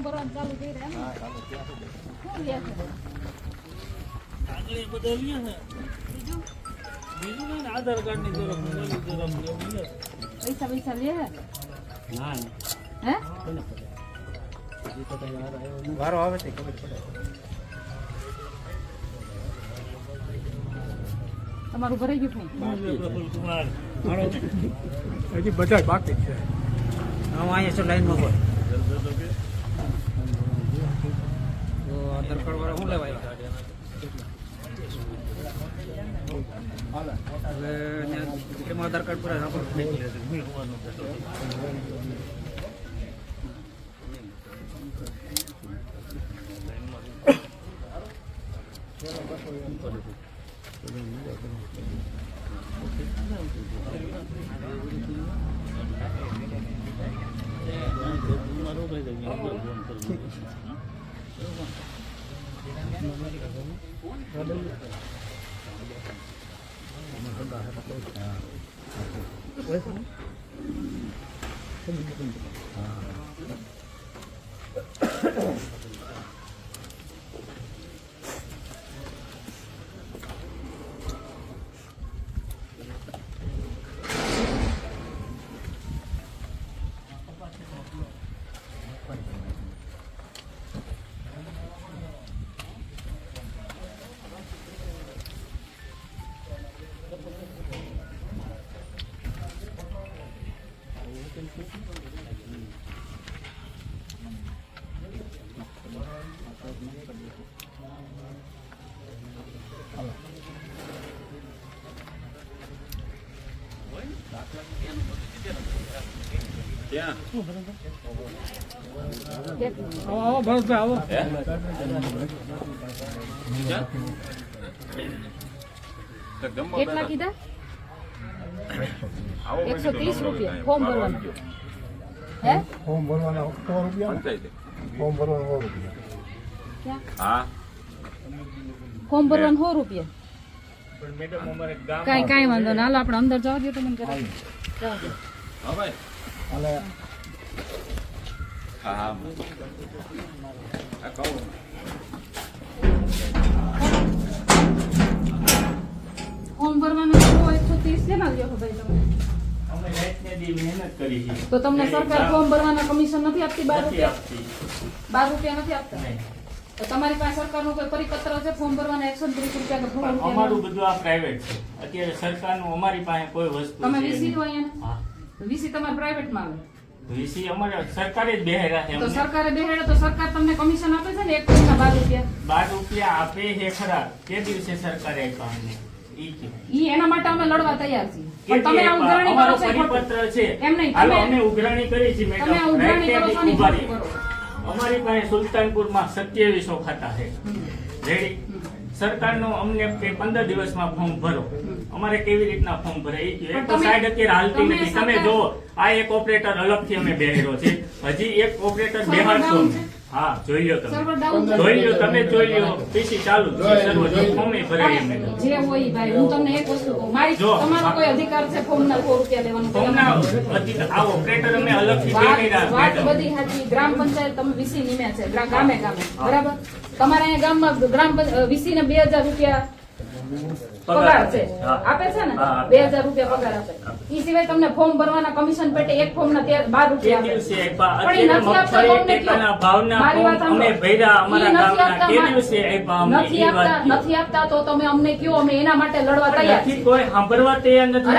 Form ભરવાનું ચાલુ કરી રહ્યા હા ચાલો શું લે છે? આગળ એ બધા લે છે. બીજું? બીજું કઈ આધાર કાર્ડની પૈસા પૈસા લે ના હે? વારો આવે છે ખબર પડે. તમારું ભરાઈ ગયું હજી બધા બાકી છે. હું અહીંયા છું લાઈનમાં બોલ તો આધાર કાર્ડ વાળા શું લેવાય? હવે એમાં આધાર કાર્ડ પર આવો આવો ભરતભાઈ આવો કેટલા કીધા? એકસો ત્રીસ રૂપિયા. ફોર્મ ભરવાનું. હે? ફોર્મ ભરવાના સો રૂપિયા? ફોર્મ ભરવાના સો રૂપિયા. હા. ફોર્મ ભરવાનું સો રૂપિયા. પણ મેડમ અમારે ગામ કાંઈ કાંઈ વાંધો ના હાલો આપણે અંદર જવા દો તો મને જરા. તો તમને સરકાર ફોર્મ ભરવાના કમિશન નથી આપતી? બાર રૂપિયા? બાર રૂપિયા નથી આપતા. તો તમારી પાસે સરકારનું કોઈ પરિપત્ર છે? ફોર્મ ભરવાના એકસો ત્રીસ રૂપિયા અમારું બધું આ પ્રાઇવેટ છે. અત્યારે સરકારનું અમારી પાસે કોઈ વસ્તુ તમે વીસી હોય અહીંયા? વીસી તમારે પ્રાઇવેટમાં આવે. વીસી અમારે સરકારે જ બેહેરા છે તો સરકારે બેહેરા તો સરકાર તમને કમિશન આપે છે ને? એક પૈસા બાર રૂપિયા? બાર રૂપિયા આપે છે ખરા. તે દિવસે સરકારે આપ્યા અમને? ઈ એના માટે અમે લડવા તૈયાર છીએ. તમે આ ઉઘરાણી કરો છો પરિપત્ર છે. એમ નહીં, તમે- અમે ઉઘરાણી કરી છે તમે ઉઘરાણી કરો છો ને અમારી પાસે સુલતાનપુરમાં સત્યાવીસો ખાતા છે. રેડી સરકારનો અમને કે પંદર દિવસમાં ફોર્મ ભરો. અમારે કેવી રીતના ફોર્મ ભરાય? એક તો તમે- સાઈડ અત્યારે હાલતી નથી. તમે જુઓ આ એક ઓપરેટર અલગથી અમે બેહેરો છે. હજી એક ઓપરેટર બેહાડશો છે? હા જોઈ લ્યો તમે. જોઈ લ્યો તમે જોઈ લ્યો. પીસી ચાલુ. સર્વર ફોર્મે ભરાય અમે જે હોય ભાઈ હું તમને એક વસ્તુ કહું. મારી તમારો કોઈ અધિકાર છે ફોર્મના સો રૂપિયા લેવાનો ફોર્મના અધિકાર- આ ઓપરેટર અમે અલગથી વાત બેહાડ્યા વાત બધી સાચી. ગ્રામ પંચાયત તમે વીસી નિમ્યા છે ગામે ગામે. બરાબર? તમારા અહીંયા ગામમાં ગ્રામ વીસી ને બે હજાર રૂપિયા પગાર છે આપે. છે ને? બે હજાર રૂપિયા પગાર આપે. એ સિવાય તમને ફોર્મ ભરવાના કમિશન પેટે એક ફોર્મ ના તેર- બાર રૂપિયા નથી આપતા તે તમે અમને કયો અમે એના માટે લડવા તૈયાર નથી છીએ. કોઈ સાંભળવા તૈયાર નથી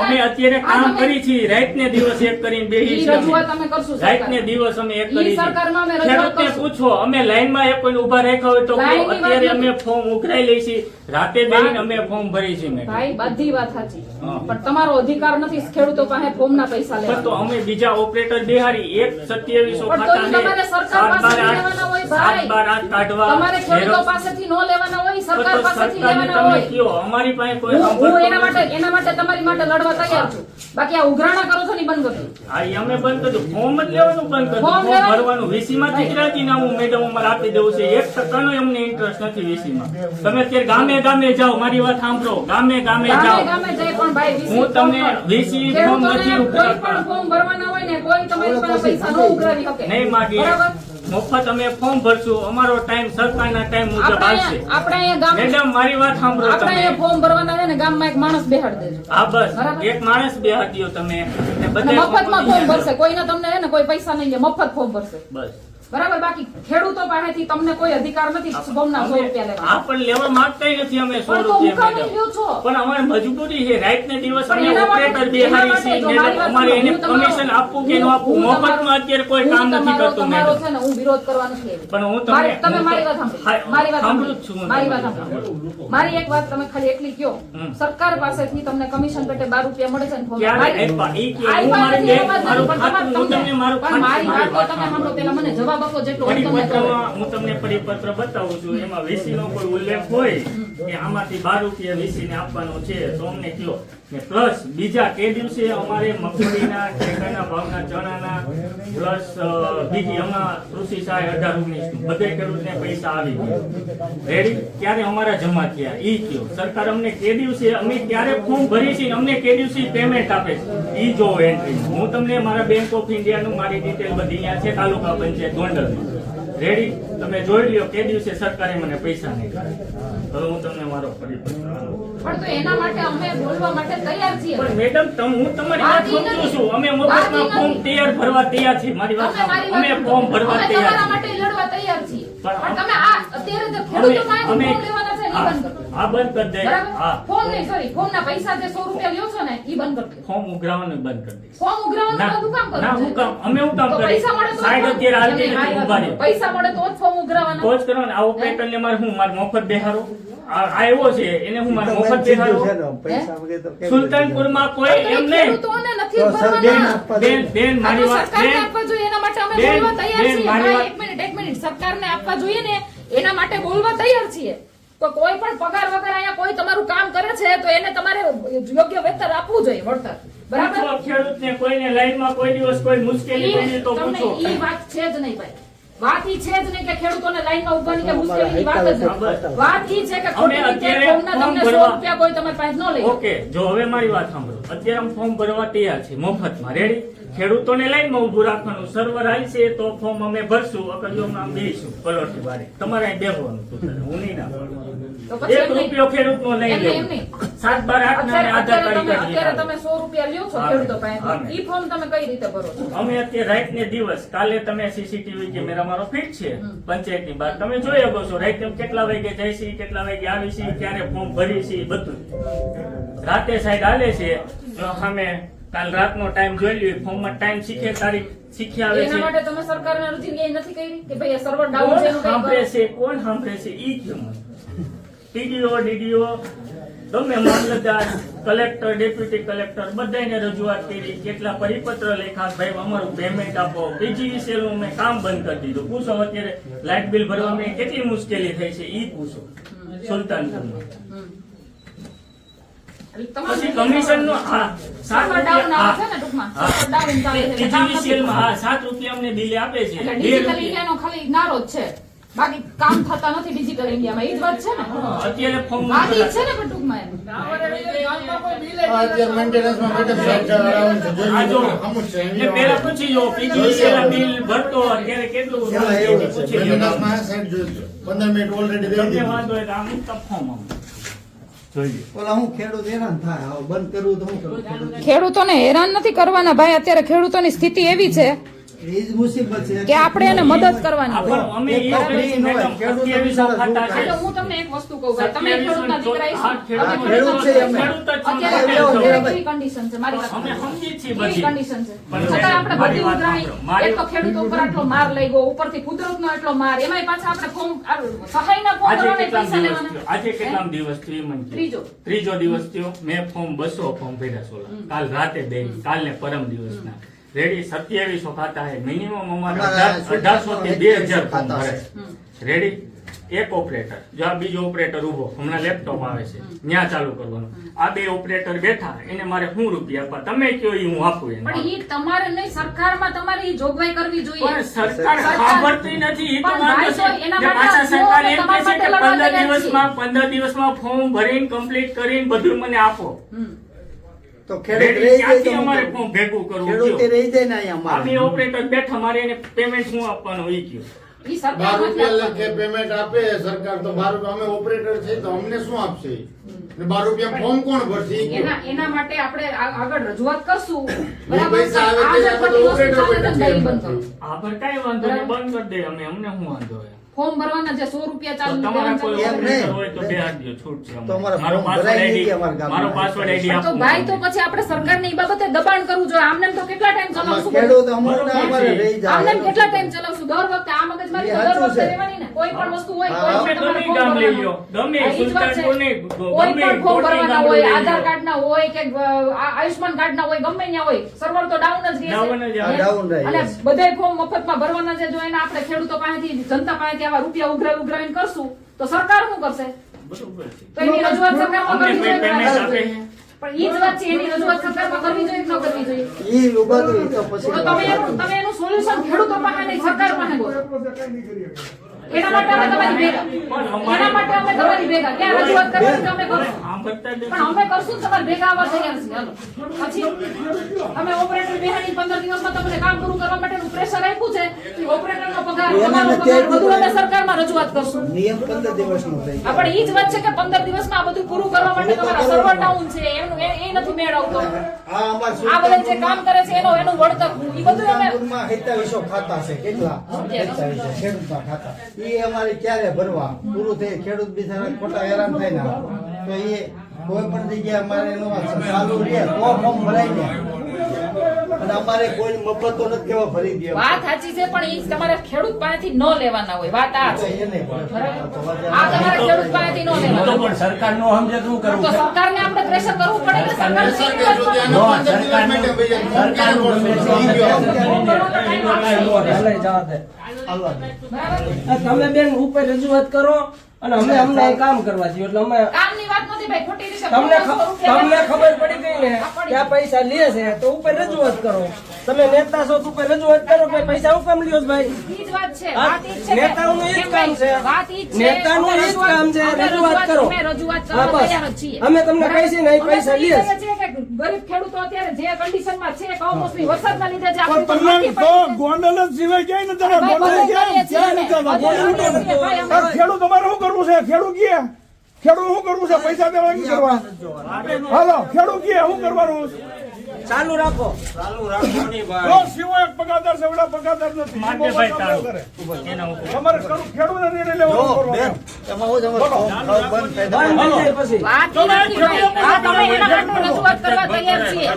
અમે અત્યારે કામ કરી છીએ. રાત ને દિવસ એક કરીને બે રજૂઆત અમે. કરશું રાત ને દિવસ અમે એક કરી. સરકારમાં અમે રજૂઆત પૂછો અમે લાઈનમાં એક કોઈ ઊભા રાખ્યા હોય તો અત્યારે અમે ફોર્મ ઉઘરાઈ લઈ છીએ રાતે બેહીને અમે ફોર્મ ભરી છે. ભાઈ બધી વાત સાચી. પણ તમારો અધિકાર નથી ખેડૂતો પાસે ફોર્મના પૈસા પણ તો અમે બીજા ઓપરેટર બિહારી એક સત્યાવીસો તમારે સરકાર સાત બાર પાસેથી આઠ- લેવાના હોય ભાઈ. કાઢવા તમારે ખેડૂતો પાસેથી નો લેવાના હોય સરકાર પાસેથી લેવાના હોય. અમારી પાસે કોઈ હું હું એના માટે એના માટે તમારી માટે લડવા તૈયાર છું. બાકી આ ઉઘરાણા કરો છો ને બંધ કરજો હા, અમે બંધ કર્યું ફોર્મ જ લેવાનું બંધ કર્યું ફોર્મ ફોર્મ ભરવાનું વીસી રાજીનામું મેડમ અમારે આપી દેવું છે. એક ટકાનો એમને ઇન્ટરેસ્ટ નથી વીસી માં તમે અત્યારે ગામે ગામે જાઓ મારી વાત સાંભળો. ગામે ગામે જાઓ. ગામે જઈ પણ ભાઈ હું તમને ફોર્મ વીસી ફોર્મ નથી ઉઘરાવતા. પણ ફોર્મ ભરવાના હોય ને કોઈ તમારી પાસે પૈસા ન ઉઘરાવી શકે. નહીં માગીએ. બરાબર? મફત અમે ફોર્મ ભરશું. અમારો ટાઈમ સરકારના ટાઈમ મુજબ આપણે આવશે. આપણે અહીંયા ગામ મેડમ મારી વાત સાંભળો આપણે અહીંયા ફોર્મ ભરવાના છે ને ગામમાં એક માણસ બેહાડ દેજો. હા બસ. એક માણસ બે દો તમે મફતમાં ફોર્મ ભરશે. કોઈને તમને હે ને કોઈ પૈસા નહીં લે. મફત ફોર્મ ભરશે. બસ. બરાબર બાકી ખેડૂતો પાસેથી તમને કોઈ અધિકાર નથી ફોર્મના સો રૂપિયા લેવા. આ પણ લેવા માંગતા નથી અમે સો રૂપિયા છો. પણ અમારે મજબૂરી છે રાઈટ ને દિવસ અમે ઓપરેટર બેહારી છીએ મારી અમારે એને કમિશન આપવું કે ન આપવું? હું મફતમાં અત્યારે કોઈ કામ નથી કરતો મેડમ છે ને હું વિરોધ કરવાનો નથી પણ હું તમને- તમે મારી વાત સાંભળો. મારી વાત સાંભળું. છું મારી વાત સાંભળો. મારી એક વાત તમે ખાલી એટલી કયો સરકાર પાસેથી તમને કમિશન પેટે બાર રૂપિયા મળે છે ને ક્યારે? એ કે હું મારી બેંક- મારું ખાતું, હું તમને મારું ખાતું મારી વાત તો તમે સાંભળો પહેલા મને જવાબ આપો જેટલો હું તમને પરિપત્રમાં હું તમને પરિપત્ર બતાવું છું એમાં વીસી નો કોઈ ઉલ્લેખ હોય કે આમાંથી બાર રૂપિયા વીસી ને આપવાનો છે તો અમને કયો પ્લસ બીજા તે દિવસે અમારે મગફળીના ટેકાના ભાવના ચણાના, પ્લસ બીજી ખેડૂતને પૈસા આવી ગયા. રેડી અમારા જમા થયા. ઈ કયો સરકાર અમને કે દિવસે, અમે ક્યારે ફોર્મ ભરી છે અમને કે દિવસે પેમેન્ટ આપે ઈ જો એન્ટ્રી હું તમને મારા બેંક ઓફ ઇન્ડિયાનું મારી ડિટેલ બધી અહીંયા છે, તાલુકા પંચાયત ગોંડલની રેડી? તમે જોઈ લ્યો કે દિવસે સરકારે મને પૈસા નહીં. હવે હું તમને મારો આપું. પણ તો એના માટે અમે બોલવા માટે તૈયાર છીએ. પણ મેડમ તમ હું તમારી વાત સમજુ છું. અમે મફતમાં ફોર્મ તૈયાર ભરવા તૈયાર છીએ. મારી વાત અમે ફોર્મ ભરવા તૈયાર તૈયાર તમારા માટે લડવા તૈયાર છીએ. પણ તમે આ અત્યારે તો ખેડૂતો માટે ફોર્મ ને હા, માં બંધ કરો હા બંધ કરી દે. હા. બરાબર નહીં સોરી ફોર્મ ના પૈસા જે સો રૂપિયા લ્યો છો ને ઈ બંધ કરી દો. ફોર્મ ઉઘરાવાનું બંધ કરી દઈશ. ફોર્મ ઉઘરાવાનું ના, કામ કરો ના, હું કામ- અમે હું કામ તો પૈસા મળે તો સાઈડ અત્યારે હાલતી એમ નહીં, નથી, મારી ઊભા વાત રહ્યો. પૈસા મળે તો જ ફોર્મ ઉઘરાવાના. તો જ કરવાનું. આ ઓપરેટર ને મારે હું? મારે મફત બેહારો આ આ છે. એને હું મારે મફત બેહારો સુલતાનપુરમાં કોઈ એમ નહીં. બેન બેન બેન મારી વાત બેન એના માટે અમે બોલવા તૈયાર છીએ. મારી હા, વાત- એક મિનિટ એક મિનિટ. સરકારને આપવા જોઈએ ને એના માટે બોલવા તૈયાર છીએ. તો કોઈ પણ પગાર વગર અહીંયા કોઈ તમારું કામ કરે છે તો એને તમારે યોગ્ય વેતન આપવું જોઈએ વળતર. બરાબર? ખેડૂતને કોઈને લાઈનમાં કોઈ દિવસ કોઈ મુશ્કેલી પડી તો પૂછો. ઈ વાત છે જ નહીં ભાઈ. વાત ઈ છે જ નહીં કે ખેડૂતોને લાઈનમાં ઉભાની કે મુશ્કેલીની વાત જ નથી. વાત ઈ છે કે ખોટી રીતે ફોર્મના તમને સો ભરવા- રૂપિયા કોઈ તમારી પાસે ન લઈ ઓકે જો હવે મારી વાત સાંભળો. અત્યારે અમે ફોર્મ ભરવા તૈયાર છે મફતમાં. રેડી ખેડૂતોને લઈને ઉભું રાખવાનું. સર્વર આવશે તો ફોર્મ અમે ભરશું અકલીઓમાં આમ બેસીશું પલોઠી બારી તમારે અહીં બેહવાનું હું નહીં ના એક રૂપિયો ખેડૂત નો નહીં, સાત બાર આઠ ના આધાર કાર્ડ તમે સો રૂપિયા લ્યો છો ખેડૂતો હા. ઈ ફોર્મ તમે કઈ રીતે ભરો છો? અમે અત્યારે રાઈટ ને દિવસ કાલે તમે સીસીટીવી કેમેરા મારો ફિટ છે પંચાયતની બહાર. તમે જોઈ શકો છો રાઈટ કેટલા વાગે જાય છે કેટલા વાગે આવીશી ક્યારે ફોર્મ ભરી છે બધું. રાતે સાઈડ હાલે છે સામે કાલ રાતનો ટાઈમ જોઈ લ્યો ફોર્મમાં ટાઈમ શીખે તારીખ શીખી આવે એના માટે તમે સરકારને અરજી લઈ નથી કરી કે ભાઈ સર્વર ડાઉન છે કોણ સાંભળે છે કોણ સાંભળે છે ઈ કેમ ટીડીઓ ડીડીઓ ગમે મામલતદાર કલેક્ટર ડેપ્યુટી કલેક્ટર બધાને રજૂઆત કરી કેટલા પરિપત્ર લેખા ભાઈ અમારું પેમેન્ટ આપો. બીજી નું મેં કામ બંધ કરી દીધું. પૂછો અત્યારે લાઇટ બિલ ભરવામાં કેટલી મુશ્કેલી થઈ છે ઈ પૂછો. સુલતાનપુરમાં. પછી કમિશન નો હા સાત ડાઉન રૂપિયા આવે છે ને ટૂંકમાં? હા. ડાઉન ચાલે છે એટલે કામ નથી. પીજીવીસીએલમાં હા સાત રૂપિયા અમને બિલ આપે છે. ડિજિટલ ઇન્ડિયાનો ખાલી નારો જ છે. બાકી કામ થતા નથી ડિજિટલ ઇન્ડિયામાં એ જ વાત છે ને? અત્યારે ફોર્મ બાકી છે. ને પણ ટૂંકમાં એટલે પેલા પૂછી જો પીજીવીસીએલ બિલ ભરતો અત્યારે કેટલું પંદર મિનિટ ઓલરેડી વાંધો હોય આમ તફામ ખેડૂતોને હેરાન નથી કરવાના ભાઈ અત્યારે ખેડૂતોની સ્થિતિ એવી છે કે આપણે એને મદદ કરવાની હું તમને એક વસ્તુ કહું તમે ખેડૂતના દીકરા છો. મારી છે. છતાં આપણે બધી એક તો ખેડૂતો ઉપર આટલો લઈ ગયો ઉપરથી કુદરતનો એટલો માર. એમાંય પાછા આપણે ફોર્મ સહાયના ફોર્મ ભરવાના પૈસા લેવાના. આજે હે? દિવસ થયો એ મને કહો. ત્રીજો. ત્રીજો દિવસ થયો. મેં ફોર્મ બસો ફોર્મ ભર્યા સોલા. કાલ રાતે બે કાલ ને પરમ દિવસના. રેડી સત્યાવીસો ખાતા હે મિનિમમ અમારે અઢારસો થી બે હજાર ફોર્મ ભરે. રેડી એક ઓપરેટર જો આ બીજો ઓપરેટર ઊભો હમણાં લેપટોપ આવે છે. ત્યાં ચાલુ કરવાનું. આ બે ઓપરેટર બેઠા એને મારે શું રૂપિયા આપવા? તમે કયો એ હું આપું એને પણ ઈ તમારે નહીં સરકારમાં તમારે ઈ જોગવાઈ કરવી જોઈએ. પણ સરકાર સાંભળતી નથી એ તો ભાઈ છે. કે પાછા સરકાર એમ કહે છે કે માટે લડવા પંદર તૈયાર છીએ. દિવસમાં પંદર દિવસમાં ફોર્મ ભરીને કમ્પ્લીટ કરીને બધું મને આપો. તો ખેડૂત રહી જાય તો અમારે કરું? ભેગું કરવું ખેડૂતે રહી જાય ને અહીંયા અમારે. અમે ઓપરેટર બેઠા મારે એને પેમેન્ટ શું આપવાનું ઈ કયો બાર રૂપિયા લખે પેમેન્ટ આપે સરકાર તો બાર રૂપિયા અમે ઓપરેટર છે તો અમને શું આપશે? ને બાર રૂપિયા ફોર્મ કોણ ભરશે? એના એના માટે આપણે આગળ રજૂઆત કરશું. પૈસા આવે એ બંધ કરો. કઈ વાંધો નહીં બંધ કરી દે અમે અમને શું વાંધો હોય? ફોર્મ ભરવાના જે સો રૂપિયા તો ચાલુ તમારા કોઈ. હોય તો બે હાથ છૂટ છે અમને. મારો પાસવર્ડ ગામમાં? મારો પાસવર્ડ ID તો ભાઈ તો પછી આપણે સરકારને એ બાબતે દબાણ કરવું જોઈએ. આમને તો કેટલા ટાઈમ ચલાવશું ખેડૂત અમુક અમારે રહી જાય. આમને કેટલા ટાઈમ ચલાવશું? દર વખતે આ મગજ મારી દર વખતે રહેવાની ને. કોઈ પણ વસ્તુ હોય કોઈ તમે પણ તમારે ગામ લઈ લ્યો. ગમે છે. સુલતાનપુર ને કોઈ પણ ફોર્મ ભરવાના હોય આધાર કાર્ડ ના હોય કે આ આયુષ્માન કાર્ડ ના હોય ગમે ત્યાં હોય. સર્વર તો ડાઉન જ રહે છે. અને. બધાય ફોર્મ મફતમાં ભરવાના છે. જો એને આપણે ખેડૂતો પાસેથી જનતા પાસેથી આવા રૂપિયા ઉઘરાવી ઉઘરાવીને કરશું તો સરકાર શું કરશે? તો એની રજૂઆત સરકારમાં કરવી જોઈએ. પણ ઈ જ વાત છે એની રજૂઆત સરકારમાં કરવી જોઈએ કે ન કરવી જોઈએ? ઈ ઊભા તો તો પછી તો તમે એનું તમે એનું સોલ્યુશન ખેડૂતો પાસે નહીં સરકાર પાસે ગોતો. એના માટે અમે તમારી ભેગા. એના માટે અમે તમારી ભેગા. ક્યાં રજૂઆત છે અમે કરશું. પણ અમે કરશું તમારી ભેગા આવવા તૈયાર છીએ. હાલો. પછી અમે ઓપરેટર બિહારી પંદર દિવસમાં તમને કામ પૂરું કરવા માટેનું પ્રેશર આપ્યું છે. તો ઓપરેટરનો પગાર તમારો પગાર બધું અમે સરકારમાં રજૂઆત કરશું. નિયમ પંદર દિવસનો થઈ હા, પણ ઈ જ વાત છે કે પંદર દિવસમાં આ બધું પૂરું કરવા માટે તમારા સર્વર ડાઉન છે. એનું એ એ નથી મેળવતો. આ બધા જે કામ કરે છે એનો એનું વળતર ઈ બધું અમે ખાતા છે. કેટલા? 2700 ખેડૂતના ખાતા. ઈ અમારે ક્યારે ભરવા પૂરું થઈ ખેડૂત બિચારા ખોટા હેરાન થાય ને તો એ કોઈ પણ જગ્યાએ અમારે એનો ચાલુ રહે તો ફોર્મ ભરાય ને અને અમારે કોઈ મફત તો નથી કેવા ભરી દે વાત સાચી છે પણ ઈ તમારે ખેડૂત પાસેથી ન લેવાના હોય વાત આ છે એને આ તમારે ખેડૂત પાસેથી ન લેવાના પણ સરકાર નો સમજે શું તો સરકારને આપણે પ્રેશર કરવું પડે કે સરકાર સરકાર જો ત્યાંના તમે બેન ઉપર રજૂઆત કરો અને અમે અમને કામ કરવા દો એટલે અમે કામની વાત નથી ભાઈ ખોટી રીતે તમને તમને ખબર પડી ગઈ ને કે આ પૈસા લે છે તો ઉપર રજૂઆત કરો. તમે નેતા છો તો ઉપર રજૂઆત કરો કે પૈસા હું કામ લ્યો ભાઈ? ઈ જ વાત છે વાત ઈ છે નેતાઓનું ઈ જ કામ છે. વાત ઈ છે. નેતાનું ઈ જ કામ છે. રજૂઆત કરો. અમે રજૂઆત કરવા તૈયાર છીએ. અમે તમને કહીશું ને, પૈસા લે. છીએ કે ગરીબ ખેડૂતો અત્યારે જે કન્ડિશનમાં છે કમોસમી વરસાદના લીધે જે. ગોંડલ જ સિવાય જાય ને તારે ગોંડલે ખેડૂત અમારે શું કરવું છે? ખેડૂત કે ખેડૂત શું કરવું છે? પૈસા દેવા શું કરવા? હાલો ખેડૂત કે શું કરવાનું? ચાલુ રાખો. જો સિવાય એક પગાદાર છે ઓલા પગાદાર નથી. માન્ય ભાઈ કામ તારું. કરે. એના ઉપર. તમારે ખેડૂત- ખેડૂતને નિર્ણય લેવો. બેન હું તમારે બંધ થઈ જાય પછી. વાત તમે એના માટે રજૂઆત કરવા તૈયાર છીએ.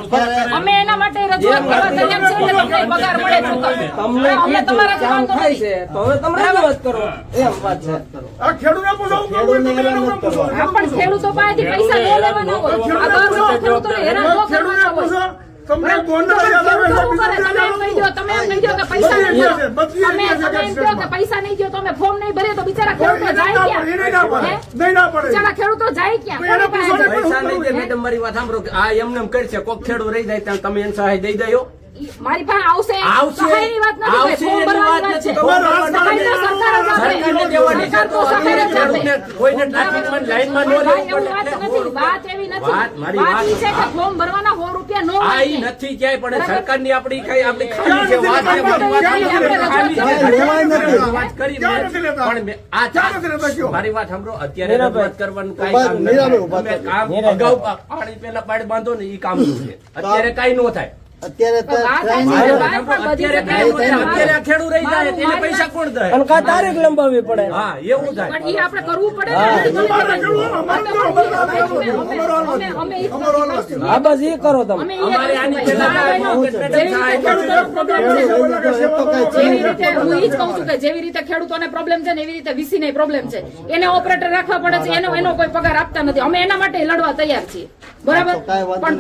અમે એના માટે રજૂઆત કરવા તૈયાર છીએ કે તમને પગાર મળે ચૂકવણી. તમને અમે તમારા કામ થાય છે. તો હવે તમે રજૂઆત કરો. એમ વાત છે. આ પૂછો કરવું એને હેરાન પૂછો. નથી પણ ખેડૂતો પાસેથી પૈસા ન લેવાના હોય. આ વખતે હેરાન ન પૂછો. તમને? તમે એમ કે પૈસા નહીં રીતે તમે તમે એમ કહો કે પૈસા નહીં દો તો ફોર્મ નહીં ભરીએ તો બિચારા ખેડૂતો જાય. ક્યાં. બિચારા જાય ક્યાં? પાસે નહીં મેડમ મારી વાત સાંભળો કે આ એમને એમ કરશે કોક ખેડૂત રહી જાય ત્યાં તમે એને સહાય દઈ દયો. મારી પાસે આવશે. આવશે. સહાયની વાત નથી આવશે ફોર્મ એની ભરવાની વાત છે નથી. તમારે આ સહાય તો સરકાર જ આપે. સરકારને દેવાની છે સરકાર તો સહાય જ આપે. કોઈને ટ્રાફિકમાં લાઈનમાં ન રહેવું વાત પડે. વાત એવી નથી વાત, મારી વાત છે કે ફોર્મ ભરવાના 100 રૂપિયા નો આઈ નથી ક્યાંય પણ. સરકારની આપણી કઈ આપણી ખાલી છે વાત છે વાત કરી? પણ આ? મારી વાત સાંભળો. અત્યારે રજૂઆત કરવાનું કઈ કામ નથી. કામ અગાઉ પાણી પેલા પાડ બાંધો ને ઈ કામ છે? અત્યારે કઈ નો થાય. તારીખ લંબાવવી પડે? હા એવું થાય. આપણે કરવું પડે. હા. બસ એ કરો તમે. જેવી રીતે ખેડૂતોનો પ્રોબ્લેમ છે ને એવી રીતે વીસી ને પ્રોબ્લેમ છે. એને ઓપરેટર રાખવા પડે છે એનો એનો કોઈ પગાર આપતા નથી. અમે એના માટે લડવા તૈયાર છીએ. બરાબર? તો પણ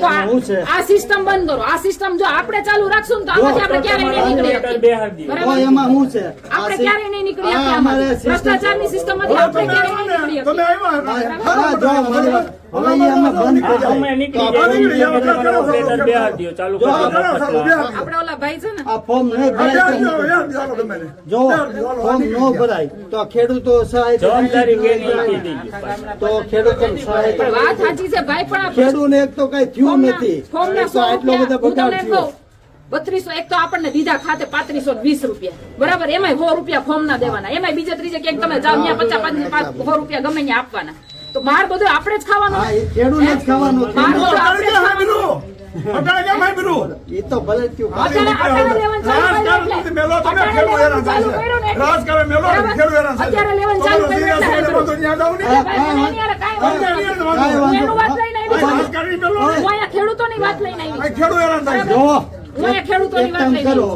આ સિસ્ટમ બંધ કરો. આ સિસ્ટમ જો આપણે ચાલુ રાખશું તો આમાંથી આપણે ક્યારે નહીં નીકળી બરાબર એમાં શું છે? આપણે ક્યારે નહીં નીકળી આ શકીએ અમારે આમાંથી. system- ભ્રષ્ટાચારની સિસ્ટમમાંથી આપણે ક્યારે નહીં નીકળી તમે આવ્યા ને. હા, જો મારી વાત હવે એ બંધ કરી અમે નીકળી તો આપણે નીકળી જાય. જાય, તમારો ચાલો, ઓપરેટર ચાલો, બેહાડ દ્યો, ચાલુ જો, કરી દો ચાલો, ચાલો, મફતમાં. બે. આપણે ઓલા ભાઈ છે ને. આ ફોર્મ નહીં ભરાય બે, તો બે, બે, બે, ચાલો તમે. જો ફોર્મ ન ભરાય તો ખેડૂતો સહાય જવાબદારી કેની તો ખેડૂતો સહાય વાત સાચી છે ભાઈ પણ ખેડૂતને એક તો કઈ થયું નથી. ફોર્મના એક સો આટલો બધો હું થયો. બત્રીસો એક તો આપણને દીધા ખાતે પાંત્રીસો વીસ રૂપિયા. બરાબર? એમાંય સો રૂપિયા ફોર્મ ના દેવાના. એમાંય બીજે ત્રીજે ક્યાંક તમે જાઓ ત્યાં પચાસ પાંચ સો રૂપિયા ગમે ત્યાં આપવાના. તો માર બધો આપણે જ ખાવાનો. હા એ જ ખાવાનો માર બધો આપણે જ ખાવાનો? અટાણે ક્યાં હાંભળ્યું? એ તો ભલે થયું. મેલો તમે અટાણે હેરાન થાય છે. રાજકારણ મેલો? હેરાન અત્યારે લેવાનું ચાલુ વાત લઈને આવી છું. રાજકારણી મેલો ખેડૂતોની વાત લઈને આવી આ હેરાન થાય છે. જો હું અહીંયા ખેડૂતોની એક કામ કરો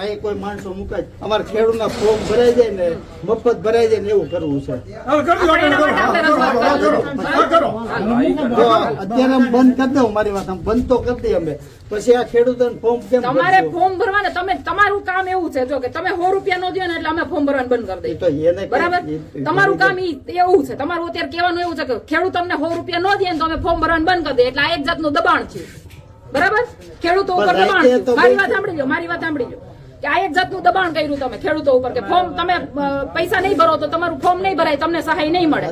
આવી કોઈ માણસો મુકાય અમારે ખેડૂતના ફોર્મ ભરાઈ જાય ને મફત ભરાઈ જાય ને એવું કરવું છે. હવે કરજો, આપણે એના માટે આપણે કરો, રજૂઆત કરો, કરશું. કરો, કરો. જો અત્યારે બંધ કરી દઉં મારી વાત બંધ તો કરી દઈએ અમે. પછી આ ખેડૂતોને ફોર્મ કેમ તમારે ફોર્મ ભરવાને તમે તમારું કામ એવું છે જો કે તમે સો રૂપિયા નો દો ને એટલે અમે ફોર્મ ભરવાનું બંધ કરી દઈએ. બરાબર? તમારું કામ ઈ એવું છે. તમારું અત્યારે કહેવાનું એવું છે કે ખેડૂત તમને સો રૂપિયા નો દે ને તો અમે ફોર્મ ભરવાનું બંધ કરી દઈએ. એટલે આ એક જાતનું દબાણ છે. બરાબર? ખેડૂતો ઉપર દબાણ મારી વાત સાંભળી લો મારી વાત સાંભળી લો કે આ એક જાતનું દબાણ કર્યું તમે ખેડૂતો ઉપર કે ફોર્મ તમે પૈસા નહીં ભરો તો તમારું ફોર્મ નહીં ભરાય તમને સહાય નહીં મળે.